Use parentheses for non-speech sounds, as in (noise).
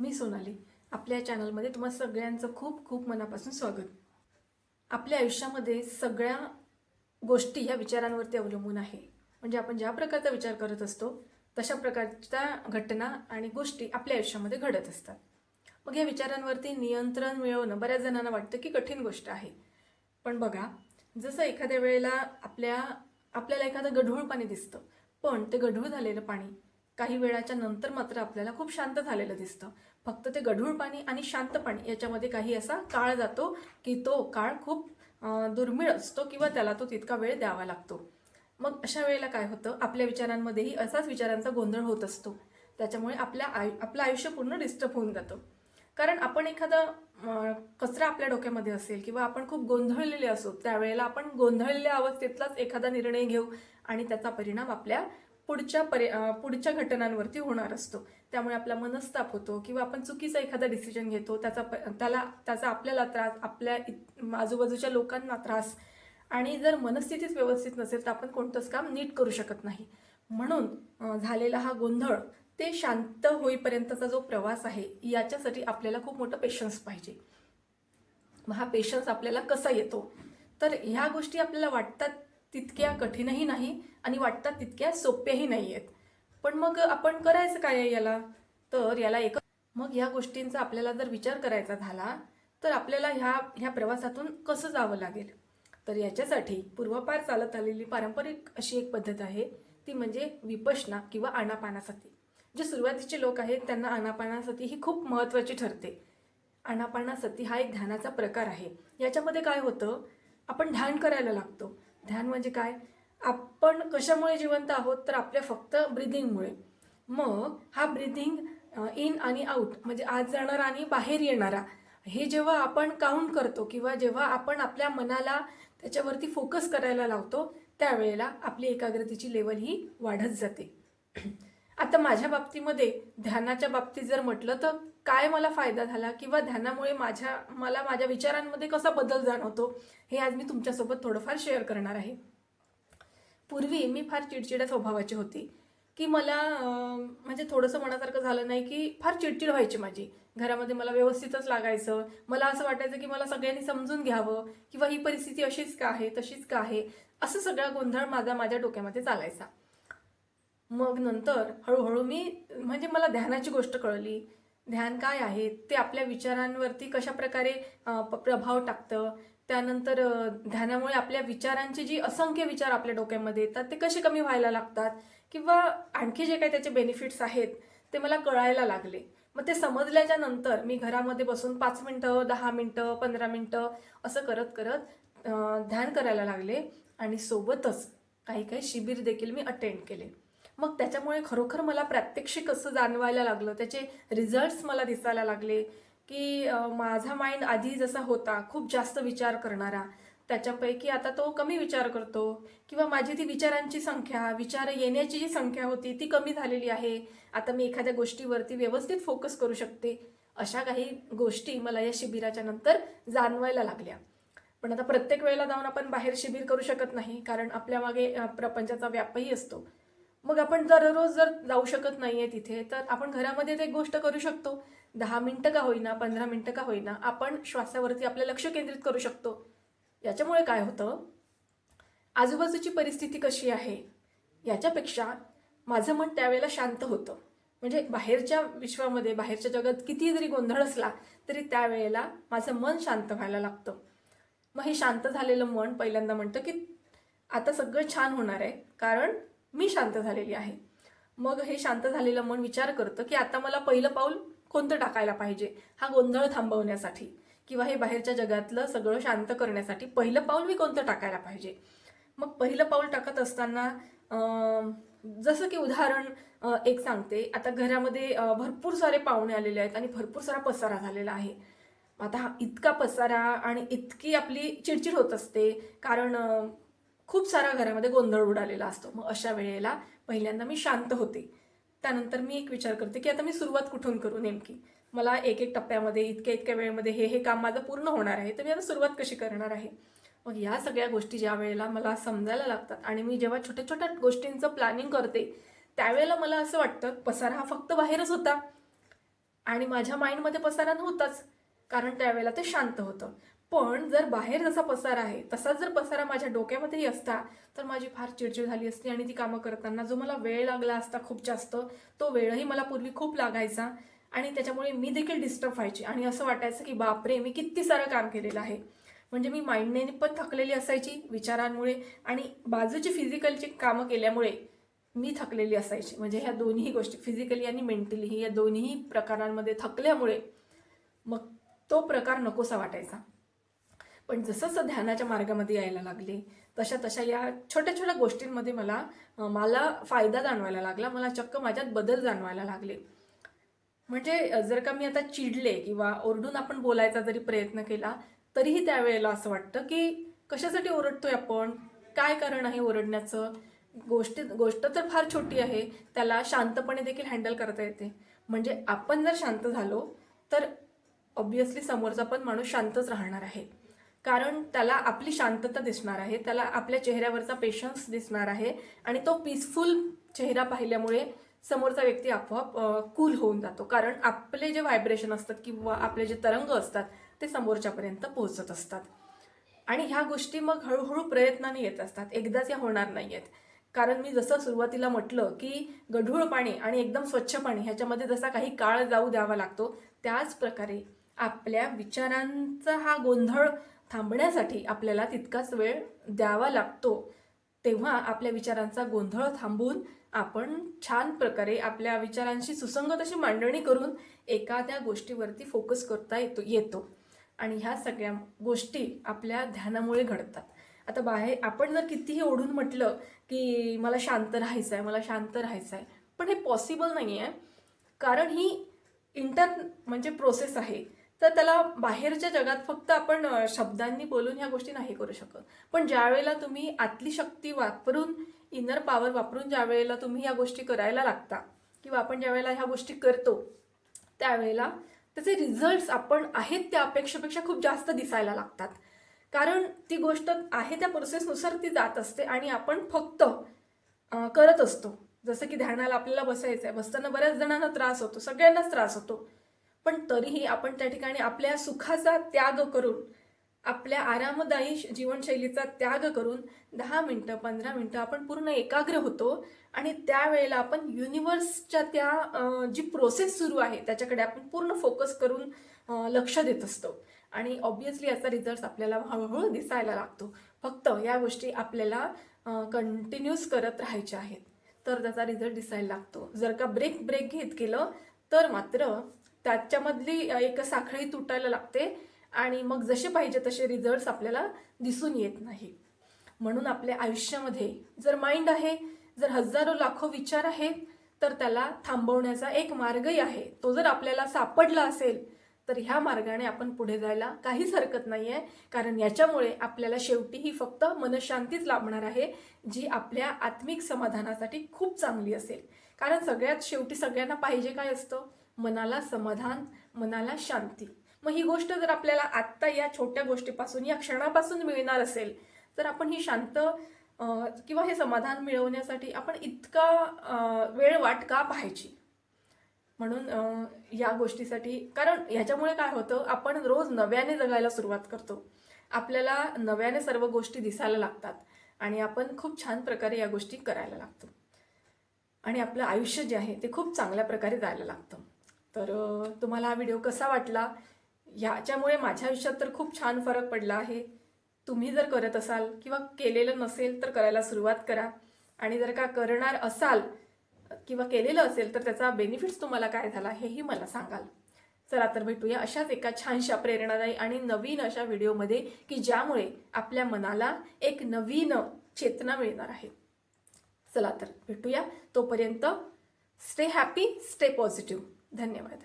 मी सोनाली आपल्या चॅनलमध्ये तुम्हा सगळ्यांचं खूप खूप मनापासून स्वागत. आपल्या आयुष्यामध्ये सगळ्या गोष्टी ह्या विचारांवरती अवलंबून आहे. म्हणजे आपण ज्या प्रकारचा विचार करत असतो तशा प्रकारच्या घटना आणि गोष्टी आपल्या आयुष्यामध्ये घडत असतात. मग या विचारांवरती नियंत्रण मिळवणं बऱ्याच जणांना वाटतं की कठीण गोष्ट आहे. पण बघा जसं एखाद्या वेळेला आपल्या आपल्याला एखादं गढूळ पाणी दिसतं पण ते गढूळ झालेलं पाणी काही वेळाच्या नंतर मात्र आपल्याला खूप शांत झालेलं दिसतं. फक्त ते गढूळ पाणी आणि शांत पाणी याच्यामध्ये काही असा काळ जातो की तो काळ खूप दुर्मिळ असतो किंवा त्याला तो तितका वेळ द्यावा लागतो. मग अशा वेळेला काय होतं? आपल्या विचारांमध्येही असाच विचारांचा गोंधळ होत असतो. त्याच्यामुळे आपल्या आयु आपलं आयुष्य पूर्ण डिस्टर्ब होऊन जातं. कारण आपण एखादा कचरा आपल्या डोक्यामध्ये असेल किंवा आपण खूप गोंधळलेले असो त्यावेळेला आपण गोंधळलेल्या अवस्थेतलाच एखादा निर्णय घेऊ आणि त्याचा परिणाम आपल्या पुढच्या परि पुढच्या घटनांवरती होणार असतो. त्यामुळे आपला मनस्ताप होतो किंवा आपण चुकीचा एखादा डिसिजन घेतो त्याचा प त्याला त्याचा आपल्याला त्रास आपल्या आजूबाजूच्या लोकांना त्रास आणि जर मनस्थितीच व्यवस्थित नसेल तर आपण कोणतंच काम नीट करू शकत नाही. म्हणून झालेला हा गोंधळ ते शांत होईपर्यंतचा जो प्रवास आहे याच्यासाठी आपल्याला खूप मोठं पेशन्स पाहिजे. मग हा पेशन्स आपल्याला कसा येतो? तर ह्या गोष्टी आपल्याला वाटतात तितक्या कठीणही नाही आणि वाटतात तितक्या सोप्याही नाही आहेत पण मग आपण करायचं काय आहे याला? तर याला एक मग ह्या गोष्टींचा आपल्याला जर विचार करायचा झाला तर आपल्याला ह्या ह्या प्रवासातून कसं जावं लागेल? तर याच्यासाठी पूर्वापार चालत आलेली पारंपरिक अशी एक पद्धत आहे ती म्हणजे विपशना किंवा आनापानासती जे सुरुवातीचे लोक आहेत त्यांना आनापानासती ही खूप महत्त्वाची ठरते. आनापानासती हा एक ध्यानाचा प्रकार आहे. याच्यामध्ये काय होतं? आपण ध्यान करायला लागतो. ध्यान म्हणजे काय? आपण कशामुळे जिवंत आहोत? तर आपल्या फक्त ब्रिदिंगमुळे मग हा ब्रिदिंग इन आणि आउट म्हणजे आज जाणारा आणि बाहेर येणारा हे जेव्हा आपण काउंट करतो किंवा जेव्हा आपण आपल्या मनाला त्याच्यावरती फोकस करायला लावतो त्यावेळेला आपली एकाग्रतेची लेवल ही वाढत जाते. (clears throat) आता माझ्या बाबतीमध्ये ध्यानाच्या बाबतीत जर म्हटलं तर काय मला फायदा झाला किंवा ध्यानामुळे माझ्या मला माझ्या विचारांमध्ये कसा बदल जाणवतो हे आज मी तुमच्यासोबत थोडंफार शेअर करणार आहे. पूर्वी मी फार चिडचिड्या स्वभावाची होती की मला म्हणजे थोडंसं मनासारखं झालं नाही की फार चिडचिड व्हायची माझी. घरामध्ये मला व्यवस्थितच लागायचं मला असं वाटायचं की मला सगळ्यांनी समजून घ्यावं किंवा ही परिस्थिती अशीच का आहे तशीच का आहे असं सगळा गोंधळ माझा माझ्या डोक्यामध्ये चालायचा. मग नंतर हळूहळू मी म्हणजे मला ध्यानाची गोष्ट कळली ध्यान काय आहे? ते आपल्या विचारांवरती कशा प्रकारे प- प्रभाव टाकतं? त्यानंतर ध्यानामुळे आपल्या विचारांची जी असंख्य विचार आपल्या डोक्यामध्ये येतात ते कसे कमी व्हायला लागतात? किंवा आणखी जे काही त्याचे बेनिफिट्स आहेत ते मला कळायला लागले. मग ते समजल्याच्या नंतर मी घरामध्ये बसून पाच मिनटं दहा मिनटं पंधरा मिनटं असं करत करत ध्यान करायला लागले. आणि सोबतच काही काही शिबिर देखील मी अटेंड केले. मग त्याच्यामुळे खरोखर मला प्रात्यक्षिक असं जाणवायला लागलं? त्याचे रिझल्ट्स मला दिसायला लागले की माझा माइंड आधी जसा होता खूप जास्त विचार करणारा. त्याच्यापैकी आता तो कमी विचार करतो. किंवा माझी ती विचारांची संख्या विचार येण्याची जी संख्या होती ती कमी झालेली आहे. आता मी एखाद्या गोष्टीवरती व्यवस्थित फोकस करू शकते. अशा काही गोष्टी मला या शिबिराच्या नंतर जाणवायला लागल्या. पण आता प्रत्येक वेळेला जाऊन आपण बाहेर शिबिर करू शकत नाही कारण आपल्या मागे प्रपंचाचा व्यापही असतो. मग आपण दररोज जर जाऊ शकत नाही आहे तिथे तर आपण घरामध्ये एक गोष्ट करू शकतो. दहा मिनटं का होईना पंधरा मिनटं का होईना आपण श्वासावरती आपलं लक्ष केंद्रित करू शकतो. याच्यामुळे काय होतं? आजूबाजूची परिस्थिती कशी आहे? याच्यापेक्षा माझं मन त्यावेळेला शांत होतं. म्हणजे बाहेरच्या विश्वामध्ये बाहेरच्या जगात किती जरी गोंधळ असला तरी त्यावेळेला माझं मन शांत व्हायला लागतं. मग हे शांत झालेलं मन पहिल्यांदा म्हणतं की आता सगळं छान होणार आहे. कारण मी शांत झालेली आहे. मग हे शांत झालेलं मन विचार करतं की आता मला पहिलं पाऊल कोणतं टाकायला पाहिजे? हा गोंधळ थांबवण्यासाठी किंवा हे बाहेरच्या जगातलं सगळं शांत करण्यासाठी पहिलं पाऊल मी कोणतं टाकायला पाहिजे? मग पहिलं पाऊल टाकत असताना जसं की उदाहरण एक सांगते. आता घरामध्ये भरपूर सारे पाहुणे आलेले आहेत आणि भरपूर सारा पसारा झालेला आहे. आता हा इतका पसारा आणि इतकी आपली चिडचिड होत असते. कारण खूप सारा घरामध्ये गोंधळ उडालेला असतो. मग अशा वेळेला पहिल्यांदा मी शांत होते. त्यानंतर मी एक विचार करते की आता मी सुरुवात कुठून करू नेमकी? मला एक एक टप्प्यामध्ये इतक्या इतक्या वेळेमध्ये हे हे काम माझं पूर्ण होणार आहे. तर मी आता सुरुवात कशी करणार आहे? मग या सगळ्या गोष्टी ज्या वेळेला मला समजायला लागतात आणि मी जेव्हा छोट्या छोट्या गोष्टींचं प्लॅनिंग करते त्यावेळेला मला असं वाटतं पसारा हा फक्त बाहेरच होता. आणि माझ्या माइंडमध्ये पसारा नव्हताच. कारण त्यावेळेला ते शांत होतं. पण जर बाहेर जसा पसारा आहे तसाच जर पसारा माझ्या डोक्यामध्येही असता तर माझी फार चिडचिड झाली असती आणि ती कामं करताना जो मला वेळ लागला असता खूप जास्त तो वेळही मला पूर्वी खूप लागायचा आणि त्याच्यामुळे मी देखील डिस्टर्ब व्हायची आणि असं वाटायचं की बापरे मी किती सारं काम केलेलं आहे. म्हणजे मी माइंडने पण थकलेली असायची विचारांमुळे आणि बाजूची फिजिकलची कामं केल्यामुळे मी थकलेली असायची. म्हणजे ह्या दोन्ही गोष्टी फिजिकली आणि मेंटली या दोन्ही प्रकारांमध्ये थकल्यामुळे मग तो प्रकार नकोसा वाटायचा. पण जसं जसं ध्यानाच्या मार्गामध्ये यायला लागले तशा तशा या छोट्या छोट्या गोष्टींमध्ये मला मला फायदा जाणवायला लागला मला चक्क माझ्यात बदल जाणवायला लागले. म्हणजे जर का मी आता चिडले किंवा ओरडून आपण बोलायचा जरी प्रयत्न केला तरीही त्यावेळेला असं वाटतं की कशासाठी ओरडतोय आपण? काय कारण आहे ओरडण्याचं? गोष्टी गोष्ट तर फार छोटी आहे त्याला शांतपणे देखील हँडल करता येते. म्हणजे आपण जर शांत झालो तर ऑब्विसली समोरचा पण माणूस शांतच राहणार आहे. कारण त्याला आपली शांतता दिसणार आहे त्याला आपल्या चेहऱ्यावरचा पेशन्स दिसणार आहे आणि तो पीसफुल चेहरा पाहिल्यामुळे समोरचा व्यक्ती आपोआप कूल होऊन जातो. कारण आपले जे व्हायब्रेशन असतात किंवा आपले जे तरंग असतात ते समोरच्यापर्यंत पोहोचत असतात. आणि ह्या गोष्टी मग हळूहळू प्रयत्नाने येत असतात. एकदाच या होणार नाही आहेत कारण मी जसं सुरुवातीला म्हटलं की गढूळ पाणी आणि एकदम स्वच्छ पाणी ह्याच्यामध्ये जसा काही काळ जाऊ द्यावा लागतो त्याच प्रकारे आपल्या विचारांचा हा गोंधळ थांबण्यासाठी आपल्याला तितकाच वेळ द्यावा लागतो. तेव्हा आपल्या विचारांचा गोंधळ थांबून आपण छान प्रकारे आपल्या विचारांशी सुसंगत अशी मांडणी करून एखाद्या गोष्टीवरती फोकस करता येतो येतो. आणि ह्या सगळ्या गोष्टी आपल्या ध्यानामुळे घडतात. आता बाहेर आपण जर कितीही ओढून म्हटलं की मला शांत राहायचं आहे मला शांत राहायचं आहे पण हे पॉसिबल नाही आहे कारण ही इंटर म्हणजे प्रोसेस आहे. तर त्याला बाहेरच्या जगात फक्त आपण शब्दांनी बोलून ह्या गोष्टी नाही करू शकत. पण ज्या वेळेला तुम्ही आतली शक्ती वापरून इनर पॉवर वापरून ज्या वेळेला तुम्ही ह्या गोष्टी करायला लागता किंवा आपण ज्या वेळेला ह्या गोष्टी करतो त्यावेळेला त्याचे रिझल्ट्स आपण आहेत त्या अपेक्षेपेक्षा खूप जास्त दिसायला लागतात. कारण ती गोष्ट आहे त्या प्रोसेसनुसार ती जात असते आणि आपण फक्त करत असतो. जसं की ध्यानाला आपल्याला बसायचं आहे बसताना बऱ्याच जणांना त्रास होतो. सगळ्यांनाच त्रास होतो. पण तरीही आपण त्या ठिकाणी आपल्या सुखाचा त्याग करून आपल्या आरामदायी जीवनशैलीचा त्याग करून दहा मिनटं पंधरा मिनटं आपण पूर्ण एकाग्र होतो आणि त्यावेळेला आपण युनिवर्सच्या त्या जी प्रोसेस सुरू आहे त्याच्याकडे आपण पूर्ण फोकस करून लक्ष देत असतो. आणि ऑब्विसली याचा रिझल्ट आपल्याला हळूहळू दिसायला लागतो. फक्त या गोष्टी आपल्याला कंटिन्यूस करत राहायच्या आहेत. तर त्याचा रिझल्ट दिसायला लागतो. जर का ब्रेक ब्रेक घेत गेलं तर मात्र त्याच्यामधली एक साखळी तुटायला लागते आणि मग जसे पाहिजे तसे रिझल्ट्स आपल्याला दिसून येत नाही. म्हणून आपल्या आयुष्यामध्ये जर माइंड आहे जर हजारो लाखो विचार आहेत तर त्याला थांबवण्याचा एक मार्गही आहे. तो जर आपल्याला सापडला असेल तर ह्या मार्गाने आपण पुढे जायला काहीच हरकत नाही आहे कारण याच्यामुळे आपल्याला शेवटी ही फक्त मनशांतीच लाभणार आहे जी आपल्या आत्मिक समाधानासाठी खूप चांगली असेल. कारण सगळ्यात शेवटी सगळ्यांना पाहिजे काय असतं? मनाला समाधान मनाला शांती. मग ही गोष्ट जर आपल्याला आत्ता या छोट्या गोष्टीपासून या क्षणापासून मिळणार असेल तर आपण ही शांत किंवा हे समाधान मिळवण्यासाठी आपण इतका वेळ वाट का पाहायची? म्हणून या गोष्टीसाठी कारण ह्याच्यामुळे काय होतं आपण रोज नव्याने जगायला सुरुवात करतो. आपल्याला नव्याने सर्व गोष्टी दिसायला लागतात आणि आपण खूप छान प्रकारे या गोष्टी करायला लागतो. आणि आपलं आयुष्य जे आहे ते खूप चांगल्या प्रकारे जायला लागतं. तर तुम्हाला हा व्हिडिओ कसा वाटला? ह्याच्यामुळे माझ्या आयुष्यात तर खूप छान फरक पडला आहे. तुम्ही जर करत असाल किंवा केलेलं नसेल तर करायला सुरुवात करा. आणि जर का करणार असाल किंवा केलेलं असेल तर त्याचा बेनिफिट्स तुम्हाला काय झाला हेही मला सांगाल. चला तर भेटूया अशाच एका छानशा प्रेरणादायी आणि नवीन अशा व्हिडिओमध्ये की ज्यामुळे आपल्या मनाला एक नवीन चेतना मिळणार आहे. चला तर भेटूया. तोपर्यंत स्टे हॅपी स्टे पॉझिटिव्ह धन्यवाद.